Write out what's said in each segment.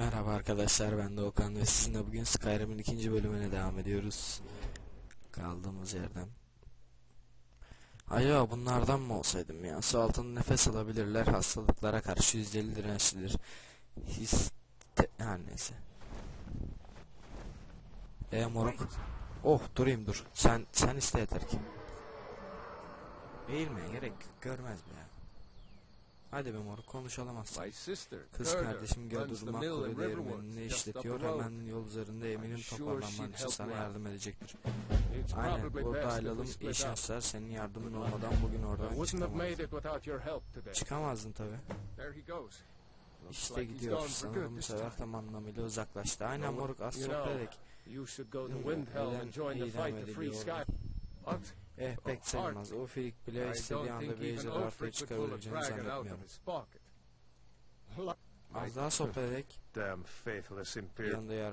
Merhaba arkadaşlar ben Doğukan ve sizinle bugün Skyrim'in ikinci bölümüne devam ediyoruz. Kaldığımız yerden. Acaba bunlardan mı olsaydım ya? Su altında nefes alabilirler, hastalıklara karşı yüzdeli dirençlidir. His... Her neyse. E moruk. Oh durayım dur. Sen sen iste yeter ki. Eğilmeye gerek yok, görmez mi ya? Hadi be moruk konuşalım aslında. Kız kardeşim Kule Riverwood, Değirmeni'ni işletiyor. Hemen yol üzerinde eminim toparlanman için sana yardım edecektir. Aynen burada ayrılalım. İyi şanslar. Senin yardımın olmadan bugün oradan çıkamazdın. Çıkamazdın tabi. İşte gidiyor. Sanırım bu sefer tam anlamıyla uzaklaştı. Aynen moruk az sohbet edek. İdam ediliyor? Eh pek sayılmaz. O filik bile istediği anda bir ejderha ortaya of zannetmiyorum. Az daha sohbet Imperial. anda yer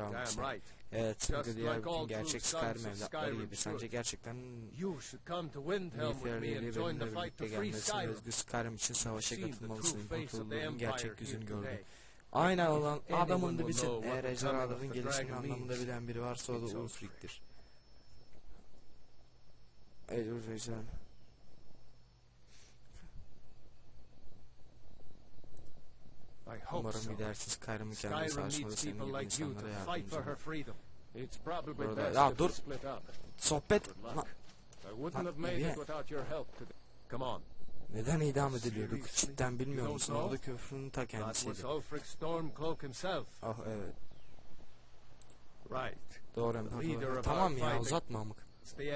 right. Evet Just diğer bütün gerçek Skyrim evlatları gibi. Sence gerçekten the benimle birlikte Skyrim. özgü Skyrim için savaşa katılmalısın. İmparatorluğun gerçek yüzünü gördüm. Aynen olan adamın know what Eğer ejderhaların dragon anlamında bilen biri varsa o da. Ulfric'tir. Hope Umarım so. gidersiz Skyrim'in kendi Skyrim savaşmada needs senin gibi insanlara yardımcı olur. Burada- Ya dur. Sohbet. Lan, Lan, niye? neden idam ediliyorduk? Cidden bilmiyor musun? Orada köprünün ta kendisiydi. Ah evet. Right. Doğru Tamam ya uzatma amık.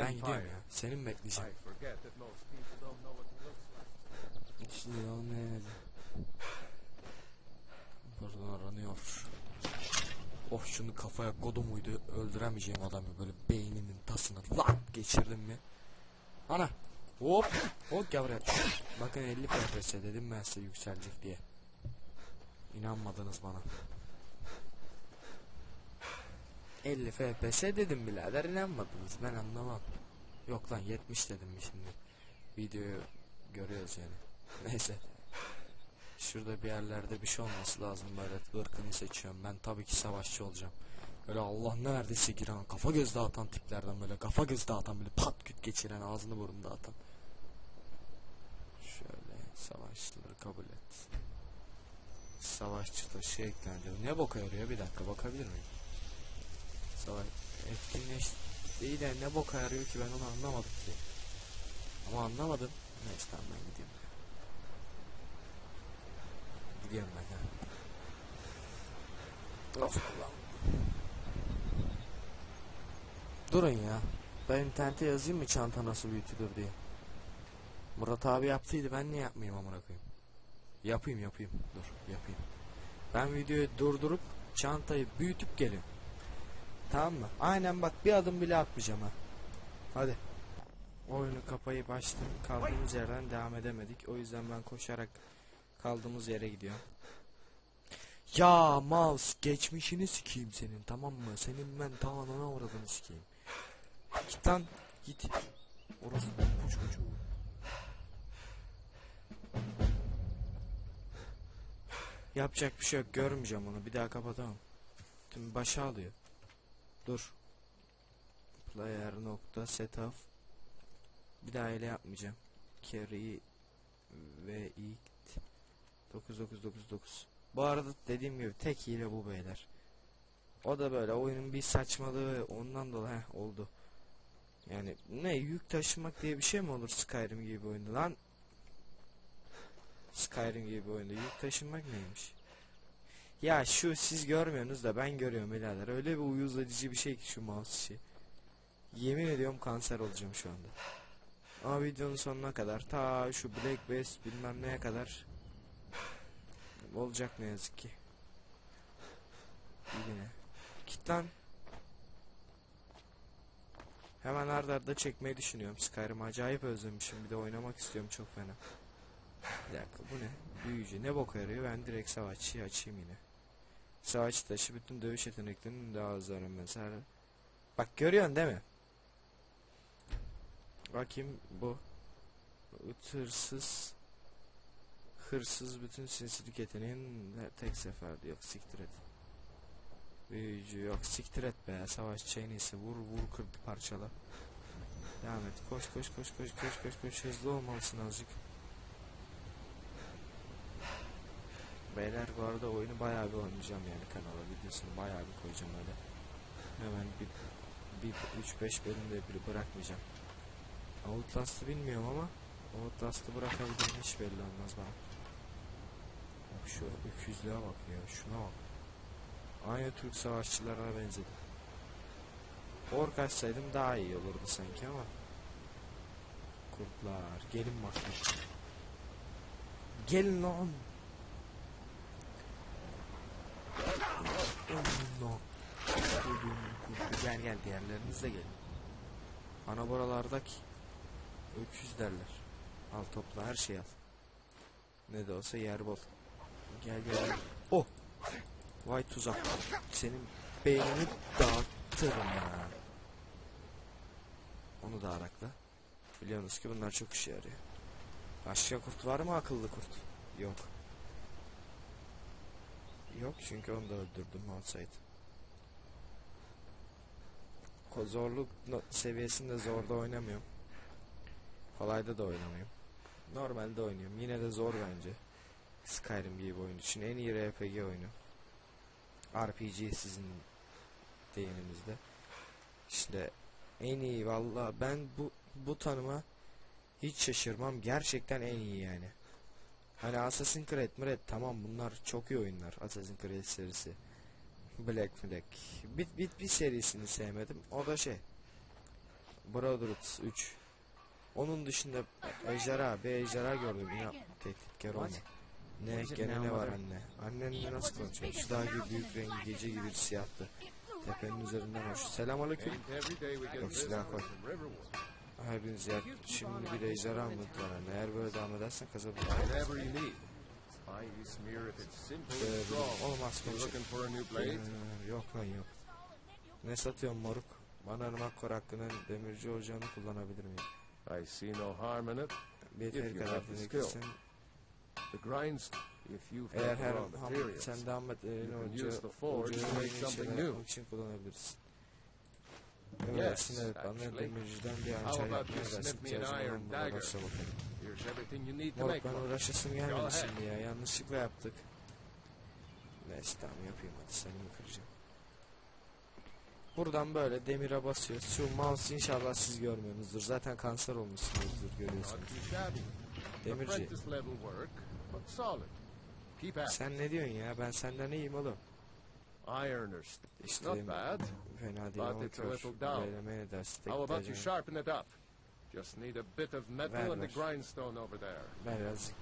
Ben gidiyorum ya. Senin bekleyeceğim. yol neydi? Buradan aranıyor. Oh şunu kafaya kodumuydu öldüremeyeceğim adamı böyle beyninin tasını lan geçirdim mi? Ana hop hop buraya. Bakın 50 FPS dedim ben size yükselecek diye. İnanmadınız bana. 50 FPS dedim birader inanmadınız ben anlamam. Yok lan 70 dedim şimdi. Videoyu görüyoruz yani. Neyse. Şurada bir yerlerde bir şey olması lazım böyle ırkını seçiyorum. Ben tabii ki savaşçı olacağım. Böyle Allah ne verdiyse giren kafa göz dağıtan tiplerden böyle kafa göz dağıtan böyle pat küt geçiren ağzını burnunu dağıtan. Şöyle savaşçıları kabul et. Savaşçı taşı eklendi. Ne boka yarıyor bir dakika bakabilir miyim? Savaş etkinleş değil de ne boka yarıyor ki ben onu anlamadım ki. Ama anlamadım. Neyse tamam ben gidiyorum. Gidiyorum ben ha. Of Allah'ım. Durun ya. Ben internete yazayım mı çanta nasıl büyütülür diye. Murat abi yaptıydı ben niye yapmayayım amına koyayım. Yapayım yapayım. Dur yapayım. Ben videoyu durdurup çantayı büyütüp geliyorum. Tamam mı? Aynen bak bir adım bile atmayacağım ha. Hadi. Oyunu kapayıp açtım. Kaldığımız yerden devam edemedik. O yüzden ben koşarak kaldığımız yere gidiyorum. Ya mouse geçmişini sikeyim senin tamam mı? Senin ben ta anana uğradığını sikeyim. Git lan git. Orası bu çocuğu. Yapacak bir şey yok görmeyeceğim onu bir daha kapatamam. Tüm başa alıyor. Dur. Player nokta setup. Bir daha öyle yapmayacağım. Carry ve it 9999. Bu arada dediğim gibi tek hile bu beyler. O da böyle oyunun bir saçmalığı ondan dolayı heh, oldu. Yani ne yük taşımak diye bir şey mi olur Skyrim gibi bir oyunda lan? Skyrim gibi bir oyunda yük taşımak neymiş? Ya şu siz görmüyorsunuz da ben görüyorum birader. Öyle bir uyuz edici bir şey ki şu mouse işi. Yemin ediyorum kanser olacağım şu anda. Ama videonun sonuna kadar ta şu Black Best bilmem neye kadar olacak ne yazık ki. Yine. Git. Hemen arda arda çekmeyi düşünüyorum Skyrim'i acayip özlemişim bir de oynamak istiyorum çok fena. Bir dakika bu ne? Büyücü ne boka yarıyor ben direkt savaşçıyı açayım yine. Savaşçı taşı bütün dövüş yeteneklerinin daha hızlı mesela. Bak görüyorsun değil mi? Bakayım bu. Hırsız. Hırsız bütün sinsilik yeteneğin tek seferde yok siktir et. Büyücü yok siktir et be savaşçı en iyisi vur vur kır parçala. Devam et koş koş koş koş koş koş koş hızlı olmalısın azıcık. Beyler bu arada oyunu bayağı bir oynayacağım yani kanala videosunu bayağı bir koyacağım öyle. Hemen bir bir 3-5 bölümde bir bırakmayacağım. Outlast'ı bilmiyorum ama Outlast'ı bırakabilirim hiç belli olmaz bana. Bak şu öküzlüğe bak ya şuna bak. Aynı Türk savaşçılarına benzedi. Ork açsaydım daha iyi olurdu sanki ama. Kurtlar gelin bakayım. Gelin lan. Kurtu. Gel gel diğerleriniz de gelin. Ana buralardaki öküz derler. Al topla her şeyi al. Ne de olsa yer bol. Gel gel. gel. Oh. Vay tuzak. Senin beynini dağıtırım ya. Onu da arakla. Biliyorsunuz ki bunlar çok işe yarıyor. Başka kurt var mı akıllı kurt? Yok. Yok çünkü onu da öldürdüm olsaydı. Zorluk seviyesinde zorda oynamıyorum. Kolayda da oynamıyorum. Normalde oynuyorum. Yine de zor bence. Skyrim gibi bir oyun için en iyi RPG oyunu. RPG sizin deyiminizde. İşte en iyi valla ben bu bu tanıma hiç şaşırmam. Gerçekten en iyi yani. Hani Assassin's Creed, Mred tamam bunlar çok iyi oyunlar. Assassin's Creed serisi. Black Flag. Bir, bir, bir serisini sevmedim. O da şey. Brotherhood 3. Onun dışında ejderha, bir ejderha gördüm. Ya tehditkar olma. Ne gene ne var anne? Annenle nasıl konuşuyor? Şu dağ gibi büyük rengi gece gibi bir siyahtı. Tepenin üzerinden hoş. We get Yok, silah koy. Riverwood. Hepiniz ya şimdi bir mı var anne? Eğer böyle devam edersen kazabilirim. Ee, strong. Oğlum az You konuşuyor. looking for a new blade? Ee, yok lan yok. Ne satıyorsun moruk? Bana ırmak kor hakkında demirci olacağını kullanabilir miyim? I see no harm in it. Bir If yeteri kadar the grinds, if you've Eğer got the her raw ham, materials. sen devam et elini You can ocağı, use the forge ocağı to make yeni something şeyler new. yapmak için kullanabilirsin. Evet, evet, bana demirciden bir hançer yapmaya iron olan buna başla bakalım. Moruk ben uğraşasım gelmedi şimdi ya. Yanlışlıkla yaptık. Neyse tamam yapayım hadi seni mi kıracağım. Buradan böyle demire basıyoruz. Şu mouse inşallah siz görmüyorsunuzdur. Zaten kanser olmuşsunuzdur görüyorsunuz. Demirci. Sen ne diyorsun ya? Ben senden iyiyim oğlum. Ironers. İşte Not bad. fena değil but it's a little down. Böylemeye ne dersin? Tek How about you sharpen it up? Just need a bit of metal Ver, and the grindstone over there. Ben birazcık.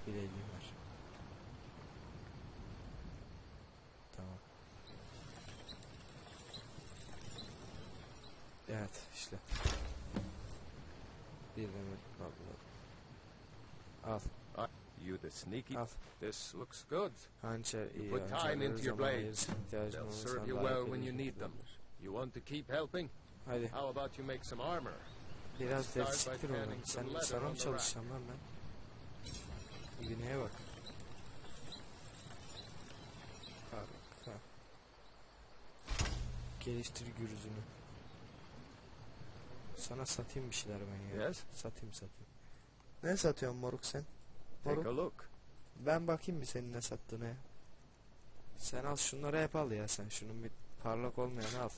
Tamam. Evet işte. Bir demir kablo. Al You the sneaky. al. This looks good. Hançer iyi. put time hançerleri into your blades. They'll serve you well when you need them. You want to keep helping? Hadi How about you make some armor? biraz Start deri siktir some Sen sana mı çalışacağım lan ben? Güneye bak. Harika. Geliştir gürüzünü. Sana satayım bir şeyler ben ya. Yes. Satayım satayım. Ne satıyorsun moruk sen? Take a look. Ben bakayım bir senin ne sattığına ya. Sen al şunları hep al ya sen. Şunun bir parlak olmayanı al.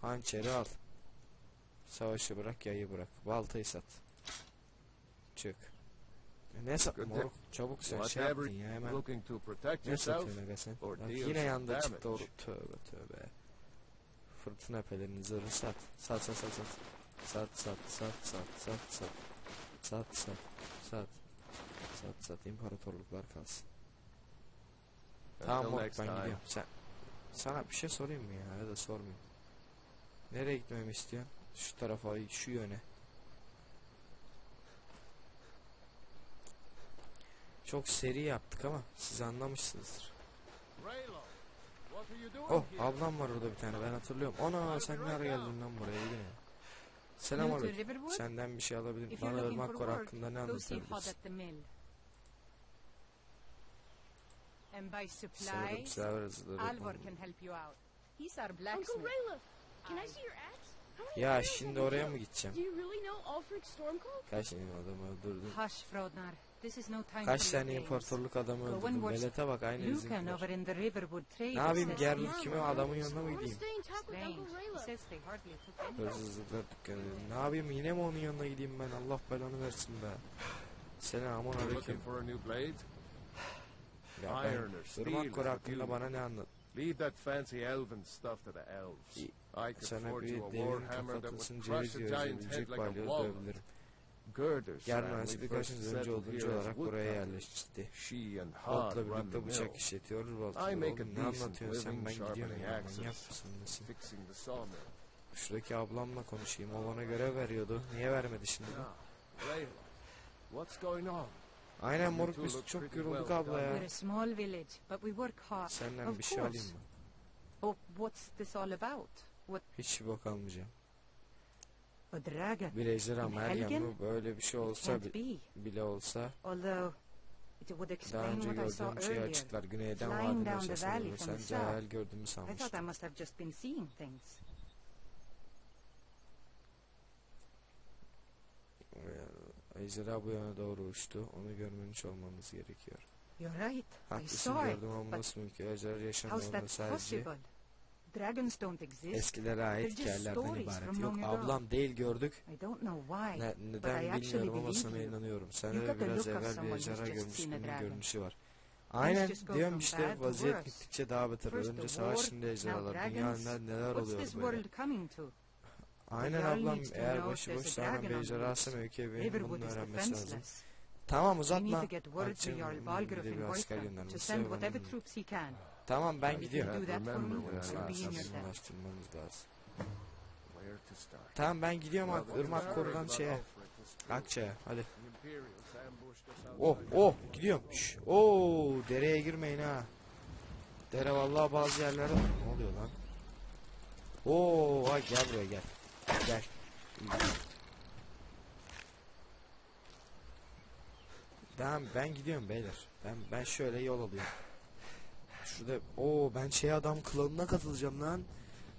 Hançeri al. Savaşı bırak yayı bırak. Baltayı sat. Çık. E ne sat Good moruk? Çabuk sen şey Whatever yaptın ya hemen. Looking to protect Ne yourself? satıyorsun aga sen? or Bak deal yine some yandı damage. çıktı oru. Tövbe tövbe. Fırtına pelerini zırhı sat. Sat sat sat sat. Sat sat sat sat sat sat. Sat sat sat. Sat sat imparatorluklar kalsın. Tamam ben gidiyorum. Sen sana bir şey sorayım mı ya ya da sormayayım. Nereye gitmemi istiyorsun? Şu tarafa, şu yöne. Çok seri yaptık ama siz anlamışsınızdır. Oh ablam var orada bir tane ben hatırlıyorum. Ana sen ne ara geldin lan buraya yine. Selam New to aleyküm. Senden bir şey alabilir If Bana ırmak kor hakkında ne anlatabilirsin? And by supplies, Alvor can help you out. He's our Uncle blacksmith. Rayla, can I see your axe? Ya şimdi oraya mı gideceğim? Do you really know Ulfric Stormcloak? Kaç tane adamı öldürdüm. Hush, Frodnar. This is no time Kaç tane games. imparatorluk adamı öldürdüm. Melete bak aynı Lucan bizimkiler. over in the Riverwood trade. Ne yapayım he- kime adamın yanına mı gideyim? Uncle. Hırsızlıklar dükkanı. Ne yapayım yine mi onun yanına gideyim ben? Allah belanı versin be. Selamun You're aleyküm. looking for a new blade? Ya Iron or ben steel is hakkında bana ne anlat? Leave that fancy elven stuff to the elves. I could Sana forge bir you a devin warhammer that would crush a giant head like a walnut. dövebilirim. Girders Yer mühendisi birkaç yıl önce oduncu olarak buraya yerleşti. She and Hod Halkla run the birlikte bıçak mill, işletiyor. I Baltıyor. make a Oğlum ne decent anlatıyorsun sen living ben gidiyorum sharpening ya. axes. Manyak mısın nesin? fixing the sawmill. Şuradaki ablamla konuşayım. O bana görev veriyordu. Niye vermedi şimdi? Now, Rayla, what's going on? Aynen moruk biz çok yorulduk abla ya. We're a small village, but we work hard. Senden Of bir şey course. alayım mı? Oh, what's this all about? What Hiç bir bok almayacağım. a dragon? In Meryem Helgen? mi? Böyle bir şey olsa Can't bi- be. bile olsa Although it would daha explain önce what I saw gördüğüm şeyi earlier. açıklar. Güneyden Flying vadide down the seslenir. valley from the Sence south. hayal gördüğümü sanmıştım. must have just been seeing things. Ee, Ejderha bu yana doğru uçtu. Onu görmemiş olmamız gerekiyor. You're right. Haklısın gördüm ama nasıl mümkün? Ejderha yaşamıyor sadece? Dragons don't exist. eskilere ait hikayelerden stories ibaret. Yok ablam değil gördük. Ne, neden bilmiyorum ama sana inanıyorum. Got the biraz evvel bir ejderha just görmüş seen a gibi dragon. görünüşü var. Aynen diyorum işte vaziyet gittikçe daha beter. Önce savaş şimdi ejderhalar. Dünyada neler oluyor böyle. Aynen ablam eğer know başıboş there's a sağlam dragon bir ejderhası loose. mevki benim Riverwood bunu is öğrenmesi lazım. Tamam uzatma. Balgruuf bir in asker göndermesi. Tamam ben gidiyorum. Ulaştırmamız lazım. Tamam ben gidiyorum Ak- Irmak korudan şeye. Akça'ya hadi. Oh oh gidiyorum. Şş, Oo dereye girmeyin ha. Dere vallahi bazı yerlerde ne oluyor lan? Oo ay gel buraya gel. Gel. Ben ben gidiyorum beyler. Ben ben şöyle yol alıyorum. Şurada o ben şey adam klanına katılacağım lan.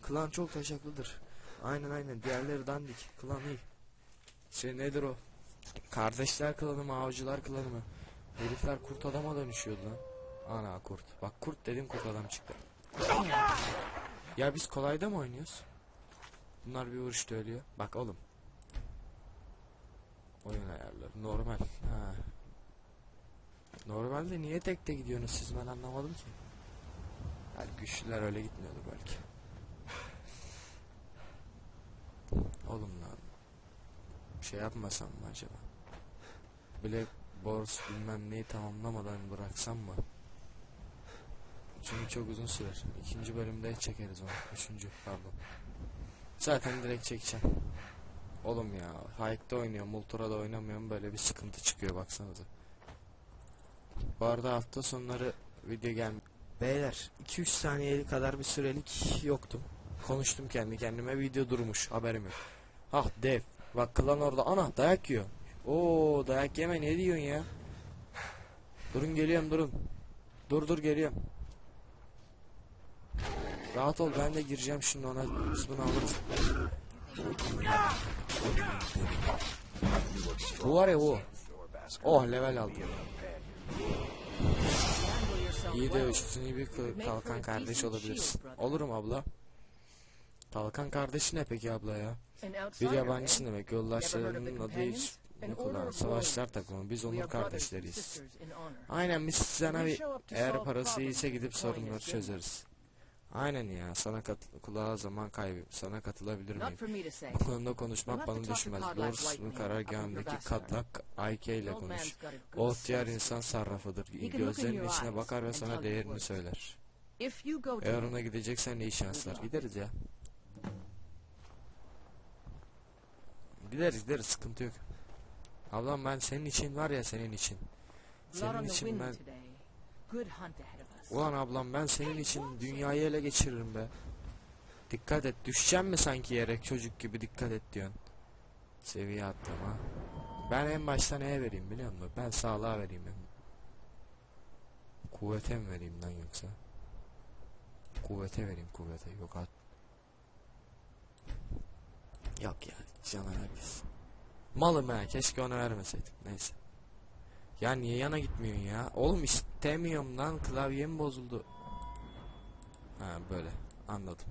Klan çok taşaklıdır. Aynen aynen diğerleri dandik. Klan iyi. Şey nedir o? Kardeşler klanı mı, avcılar klanı mı? Herifler kurt adama dönüşüyordu lan. Ana kurt. Bak kurt dedim kurt adam çıktı. Ya biz kolayda mı oynuyoruz? Bunlar bir vuruşta ölüyor. Bak oğlum. Oyun ayarları. Normal. Ha. Normalde niye tekte gidiyorsunuz siz ben anlamadım ki. Yani güçlüler öyle gitmiyordu belki. Oğlum lan. Şey yapmasam mı acaba? Black Boros bilmem neyi tamamlamadan bıraksam mı? Çünkü çok uzun sürer. İkinci bölümde çekeriz onu. Üçüncü pardon. Zaten direkt çekeceğim. Oğlum ya Hayek'te oynuyorum, Multura'da oynamıyorum böyle bir sıkıntı çıkıyor baksanıza. Bu arada hafta sonları video gel. Beyler 2-3 saniye kadar bir sürelik yoktum. Konuştum kendi kendime video durmuş haberim yok. Ah dev. Bak klan orada ana dayak yiyor. Oo dayak yeme ne diyorsun ya? Durun geliyorum durun. Dur dur geliyorum. Rahat ol ben de gireceğim şimdi ona biz bunu alırız. Bu var ya bu. Oh level aldım. İyi de üstün iyi bir kalkan kardeş olabilirsin. Olurum abla. Kalkan kardeşi ne peki abla ya? Bir yabancısın demek. Yoldaşlarının adı hiç ne kullan. Savaşlar takımı. Biz onur kardeşleriyiz. Aynen biz sana bir eğer parası iyiyse gidip sorunları çözeriz. Aynen ya sana kat kulağa zaman kaybı. Sana katılabilir miyim? Bu konuda konuşmak bana düşmez. Whiteman karargahındaki. Kadlak IK ile konuş. O sense. insan sarrafıdır. Gözlerinin içine bakar ve sana değerini söyler. Eğer ona gideceksen iyi şanslar. Gideriz ya. Gideriz gideriz sıkıntı yok. Ablam ben senin için var ya senin için. Senin için ben... Ulan ablam ben senin için dünyayı ele geçiririm be. Dikkat et. Düşeceğim mi sanki yere çocuk gibi dikkat et diyorsun. Seviye atlama. Ben en başta neye vereyim biliyor musun? Ben sağlığa vereyim hem. Kuvvete mi vereyim lan yoksa? Kuvvete vereyim kuvvete. Yok at. Yok ya canavar biz. Malım ha keşke ona vermeseydim. Neyse. Ya niye yana gitmiyorsun ya? Oğlum istemiyorum lan klavyem bozuldu. Ha böyle anladım.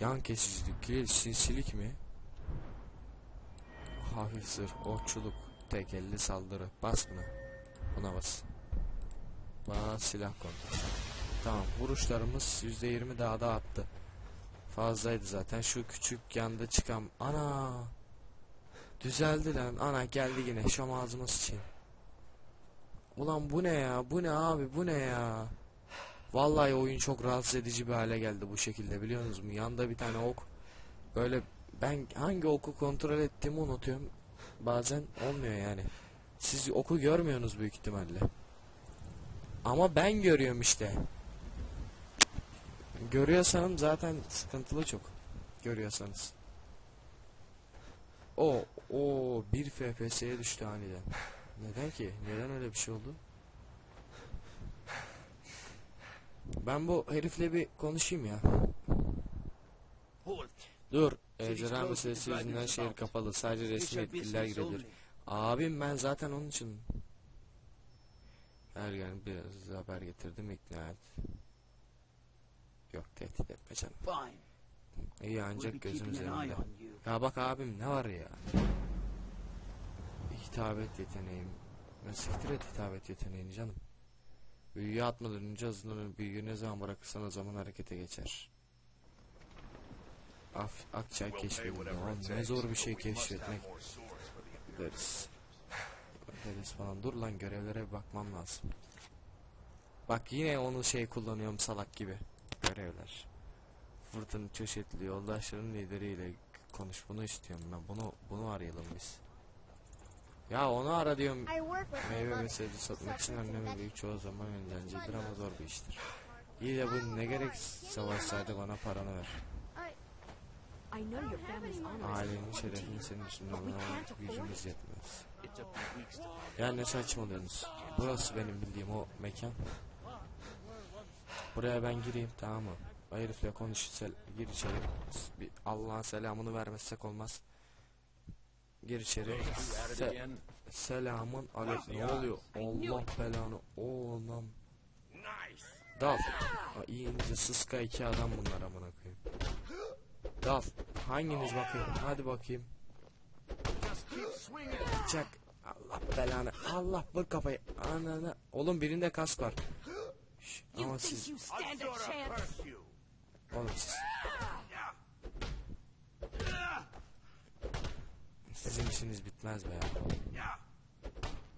Yan kesicilik, sinsilik mi? Hafif zırh, okçuluk, tek elli saldırı. Bas buna. Buna bas. Bas silah kontrol. Tamam vuruşlarımız %20 daha da attı. Fazlaydı zaten. Şu küçük yanda çıkan... Ana! Düzeldi lan. Ana geldi yine. Şam ağzıma sıçayım. Ulan bu ne ya? Bu ne abi? Bu ne ya? Vallahi oyun çok rahatsız edici bir hale geldi bu şekilde biliyor musunuz mu? Yanda bir tane ok. Böyle ben hangi oku kontrol ettiğimi unutuyorum. Bazen olmuyor yani. Siz oku görmüyorsunuz büyük ihtimalle. Ama ben görüyorum işte. Görüyorsanız zaten sıkıntılı çok. Görüyorsanız. O o bir FPS'ye düştü aniden. Neden ki? Neden öyle bir şey oldu? Ben bu herifle bir konuşayım ya. Hold. Dur. Ejderha meselesi yüzünden şehir kapalı. Sadece resmi yetkililer girebilir. Abim ben zaten onun için. Ergen biraz haber getirdim ikna et. Yok tehdit etme canım. İyi ancak gözüm keeping an eye üzerinde. on you. Ya bak abim ne var ya. Hitabet yeteneğim. Ben siktir et hitabet yeteneğini canım. Büyüye atmadan önce azından büyüyü ne zaman bırakırsan o zaman harekete geçer. Af, Akçay keşfedildi. Ne zor bir şey keşfetmek. Deriz. Deriz falan. Dur lan görevlere bakmam lazım. Bak yine onu şey kullanıyorum salak gibi. Görevler. Fırtın çeşitli yoldaşların lideriyle konuş bunu istiyorum ben. Bunu bunu arayalım biz. Ya onu ara diyorum. Meyve ve sebze satmak için anneme büyük çoğu zaman eğlencelidir ama zor bir iştir. İyi de bu ne gerek savaşsaydı bana paranı ver. Ailenin şerefini senin üstünde ama gücümüz yetmez. Ya ne saçmalıyorsunuz? Burası benim bildiğim o mekan. Buraya ben gireyim tamam mı? O herifle konuş gir içeri. Bir Allah'ın selamını vermezsek olmaz. Gir içeri. Se- selamın aleyküm. Ne oluyor? Allah belanı. Oğlum. Dal. Ha, iyi ince sıska iki adam bunlar amına koyayım. Dal. Hanginiz bakayım? Hadi bakayım. Çak. Allah belanı. Allah vur kafayı. Ananı. Oğlum birinde kask var. Şş, ama siz oğlum siz. Sizin işiniz bitmez be ya.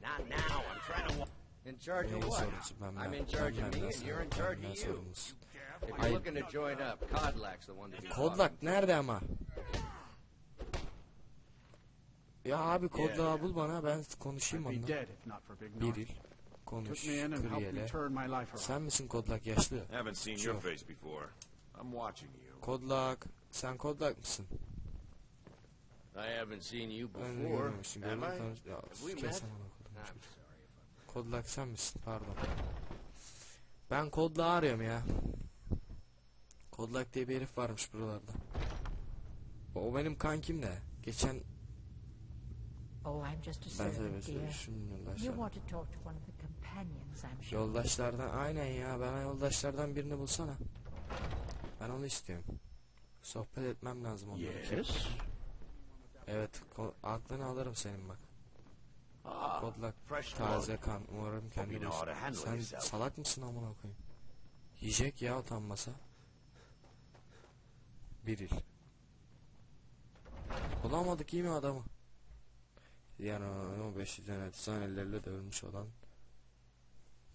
Not now. I'm trying to. wa- In charge Neyin of what? sorumlusu ben ben. I'm in charge of ben me and you're in charge of you. sorumlusun. If you're looking to join up, Codlack's the one to be Kodlak nerede ama? Ya abi kodlağı bul bana ben konuşayım I'd be onunla. dead if not for Big Bir North. il. Konuş. Took me in and helped me Kriyele. turn my life around. Sen misin kodlak yaşlı? Haven't seen Sure. your face before. I'm watching you. Kodlak. Sen kodlak mısın? I haven't seen you Ben de before. Am I? tanış- Ya, Have we met? I'm çocuk. sorry Kodlak sen misin? Pardon. Ben kodlağı arıyorum ya. Kodlak diye bir herif varmış buralarda. O, benim kankim de. Geçen Oh, I'm just a ben servant, size dear. düşündüm You yoldaşlar. want to talk to one of the companions, I'm sure. Yoldaşlardan aynen ya bana yoldaşlardan birini bulsana. Ben onu istiyorum. Sohbet etmem lazım onunla. Yes. Evet aklını alırım senin bak. Ah, Kodlak taze kan umarım kendi you know how to bulsun. handle Sen salak mısın amına koyayım? Yiyecek ya utanmasa. Biril. Bulamadık iyi mi adamı? Yani o 500 tane elleriyle dövülmüş olan.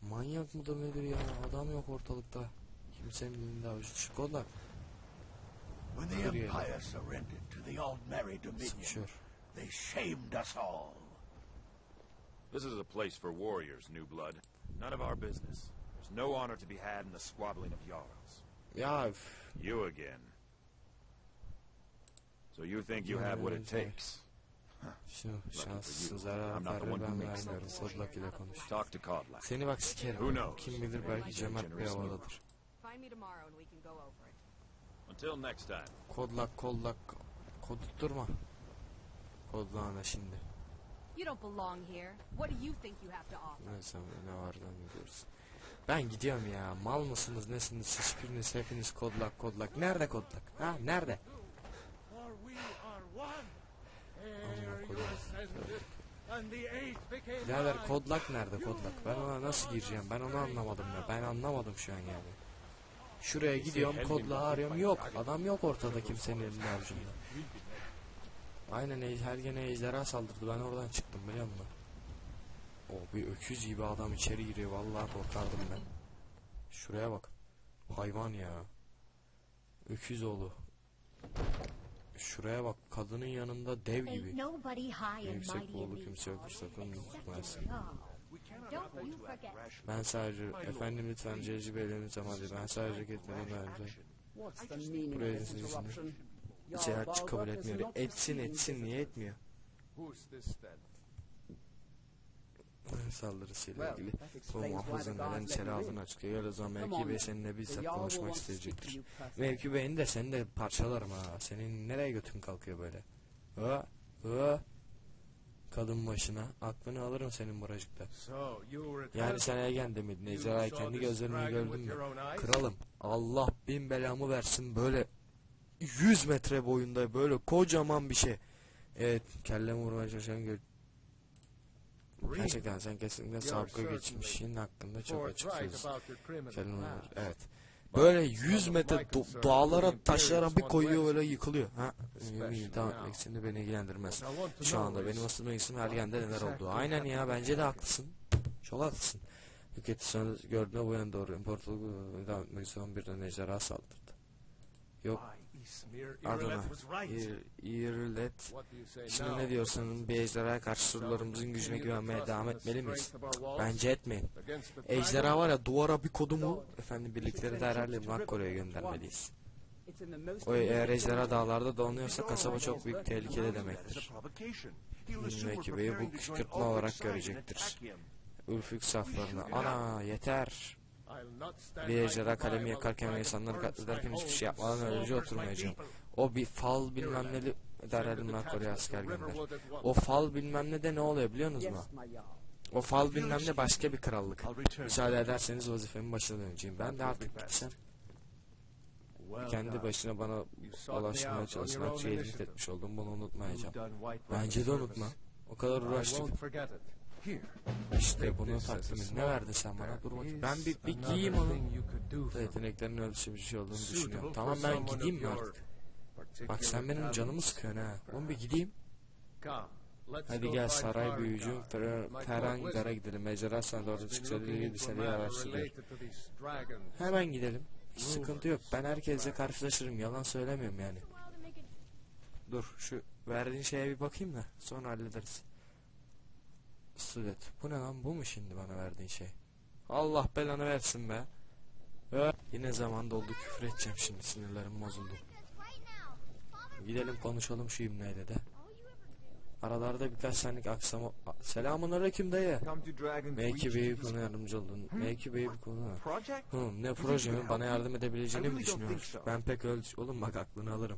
Manyak mıdır nedir ya? Adam yok ortalıkta. Kimsenin dilinde dışı. Kodlak. When the Hurry, Empire surrendered to the Aldmeri Dominion, Sıkışıyor. they shamed us all. This is a place for warriors, New Blood. None of our business. There's no honor to be had in the squabbling of Jarls. Ya üf. You again. So you think you have what it takes? Şu şanslısın zarar I'm not the one who makes vermiyorum. that konuş. Talk to Kodlak. Seni bak sikerim. Who knows? Kim bilir belki cömert bir havadadır. Find me tomorrow and we can go Until next time. Kodlak kodlak. Kodutturma. Kodlağına şimdi. You don't belong here. What do you think you have to offer? Neyse ne var gidiyoruz. Ben gidiyorum ya. Mal mısınız nesiniz hiçbiriniz hepiniz kodlak kodlak. Nerede kodlak? Ha nerede? Birader kodlak nerede kodlak? Ben ona nasıl gireceğim? Ben onu anlamadım ya. Ben anlamadım şu an yani. Şuraya gidiyorum kodlağı arıyorum. Yok. Adam yok ortada kimsenin elinde avucunda. Aynen her gene ejderha saldırdı. Ben oradan çıktım biliyor musun? O bir öküz gibi adam içeri giriyor. Vallahi korkardım ben. Şuraya bak. Hayvan ya. Öküz oğlu. Şuraya bak. Kadının yanında dev gibi. Yüksek boğulu kimse yoktur sakın unutmayasın. Ben sadece efendim lütfen cezibelerini hadi ben sadece gitmeden önce Buraya interruption? şimdi. İçerikçi kabul etmiyor. Etsin etsin niye etmiyor? Saldırısıyla ilgili. Bu muhafızın neden içeri aldığını açıklıyor. Öyle zaman Mevki Bey seninle bizzat konuşmak isteyecektir. Mevki Bey'in de seni de parçalarım ha. Senin nereye götün kalkıyor böyle? Ha? Ha? Kadın başına. Aklını alırım senin buracıkta. Yani sen Egen demedin. Ejderhayı kendi gözlerimle gördün mü? Kralım Allah bin belamı versin böyle 100 metre boyunda böyle kocaman bir şey. Evet kellemi vurmaya çalışan gör. Gerçekten sen kesinlikle sabıka geçmişin hakkında çok açık vurmaya- Evet. Böyle 100 metre dağlara taşlara bir koyuyor böyle yıkılıyor. Ha? Devam etmek de beni ilgilendirmez. Şu anda benim asıl meclisim Ergen'de neler oldu. Aynen ya bence de haklısın. Çok haklısın. Sonra gördüğüne bu yana doğru imparatorluğu devam etmek için birden ejderha saldırdı. Yok adına İr- İrlet Şimdi ne diyorsun bir ejderhaya karşı surlarımızın gücüne güvenmeye devam etmeli miyiz? Bence etmeyin. Ejderha var ya duvara bir kodu mu efendim birlikleri de herhalde Makkore'ye göndermeliyiz. O eğer ejderha dağlarda dolanıyorsa kasaba çok büyük tehlikede demektir. Bey bu kışkırtma olarak görecektir. Ürfük saflarına. Ana yeter. Bir ejderha kalemi yakarken ve insanları katlederken hiçbir şey yapmadan önce oturmayacağım. O bir fal bilmem neli derhal Makkore'ye asker gönder. O fal bilmem ne de ne oluyor biliyor musunuz mu? O fal bilmem ne başka bir krallık. Müsaade ederseniz vazifemin başına döneceğim. Ben de artık gitsem. Kendi başına bana ulaşmaya çalışmak şeyini etmiş oldum. Bunu unutmayacağım. Bence de unutma. O kadar uğraştık. İşte bunu takdim et. Ne verdin sen bana? Dur bakayım. Ben bir, bir giyeyim onu. Yeteneklerin ölçüsü bir şey olduğunu düşünüyorum. Tamam ben gideyim mi artık? Bak sen benim canımı sıkıyorsun ha. Oğlum bir gideyim. Hadi gel saray büyücüm Ferangar'a gidelim. Ejderha sana doğru çıksa ilgili bir seriyi araştırıyor. Hemen gidelim. Hiç sıkıntı yok. Ben herkesle karşılaşırım. Yalan söylemiyorum yani. Dur şu verdiğin şeye bir bakayım da sonra hallederiz. Sudet. Bu ne lan? Bu mu şimdi bana verdiğin şey? Allah belanı versin be. Ö, Yine zaman doldu küfür edeceğim şimdi sinirlerim bozuldu. Gidelim konuşalım şu İbne'yle de. Aralarda birkaç saniye aksama... Selamun aleyküm dayı. Belki Bey konu yardımcı oldun. Belki Bey bir konu. Hı, ne projemi bana yardım edebileceğini mi düşünüyorsun? Ben pek öyle... Oğlum bak aklını alırım.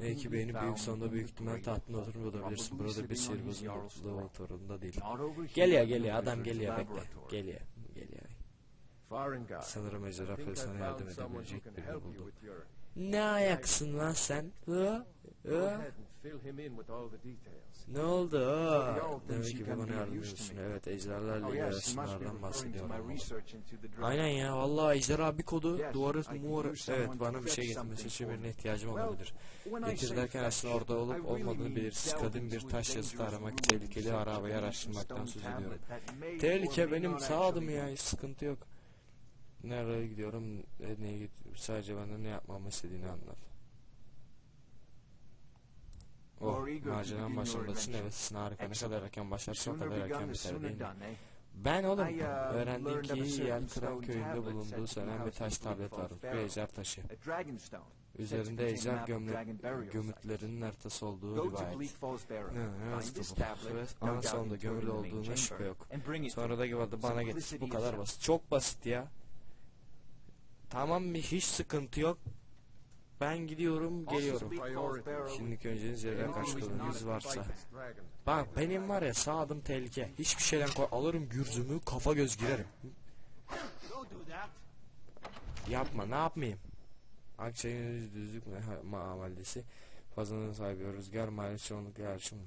Belki beyni büyük sonunda büyük ihtimal tahtına oturmuyor olabilirsin. Burada bir sihirbazın mutluluğu oturumda değil. Geliyor geliyor adam geliyor bekle. Geliyor. Geliyor. Sanırım ejderha sana yardım edebilecek birini buldu. Ne ayaksın lan sen? Hı? Hı? Ne oldu? Demek ki bana yardım ediyorsun. Evet ejderhalarla ilgili araştırmalardan bahsediyorum. Aynen ya vallahi ejderha bir kodu duvarı muvarı evet bana bir şey getirmesi için birine ihtiyacım olabilir. Getir derken aslında orada olup olmadığını belirsiz kadın bir taş yazısı aramak tehlikeli arabayı araştırmaktan söz ediyorum. Tehlike benim sağ adım ya hiç sıkıntı yok. Nereye gidiyorum e, neye gidiyorum sadece bana ne yapmamı istediğini anlat. Oh, maceranın başındasın evet sizin harika ne kadar erken başlarsın o kadar erken biter değil mi? Ben oğlum öğrendim ki yer kıran köyünde bulunduğu söylenen bir taş tablet var. Bu ejder taşı. Üzerinde ejder gömle, gömütlerinin haritası olduğu rivayet. Ve ana sonunda gömülü olduğuna şüphe yok. Sonra da gibi bana getir. Bu kadar basit. Çok basit ya. Tamam? Hiç sıkıntı yok. Ben gidiyorum, geliyorum. Şimdiki önceniz yerden kaçtığınız varsa. Bak benim var ya sağ adım tehlike. Hiçbir şeyden koy alırım gürzümü kafa göz girerim. Yapma ne yapmayayım? Akçayın düzlük me- muamelesi. Fazlanın sahibi rüzgar maalesef çoğunlukla yarışım.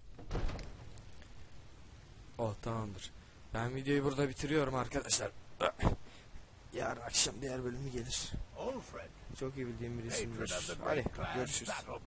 Oh tamamdır. Ben videoyu burada bitiriyorum arkadaşlar. Yarın akşam diğer bölümü gelir. Çok iyi bildiğim bir isimdir. Hadi görüşürüz.